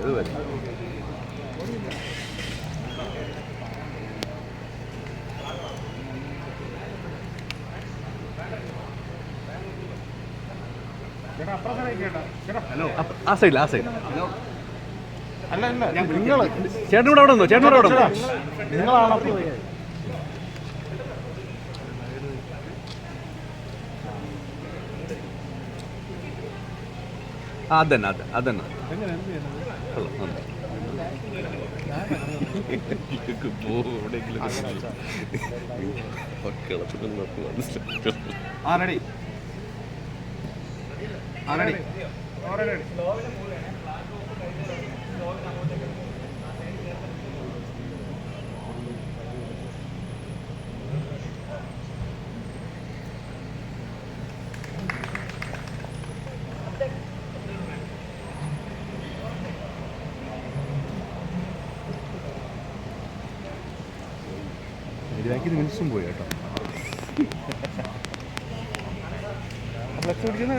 ഇത് വരും. അപ്പ- ആ സൈഡിൽ ആ സൈഡ് അല്ല അല്ല നിങ്ങൾ ചേട്ടൻ ഇവിടെ അവിടെ നിന്നോ? ചേട്ടൻ ഇവിടെ അവിടെ നിങ്ങളാണ്? അതന്നെ അതെ അതന്നെ. റെഡി നന്നായി. ഇതൊക്കെ ഇരുപത് മിനിറ്റ്സും പോയി കേട്ടോ. ഫ്ലക്സ് പിടിക്കുന്ന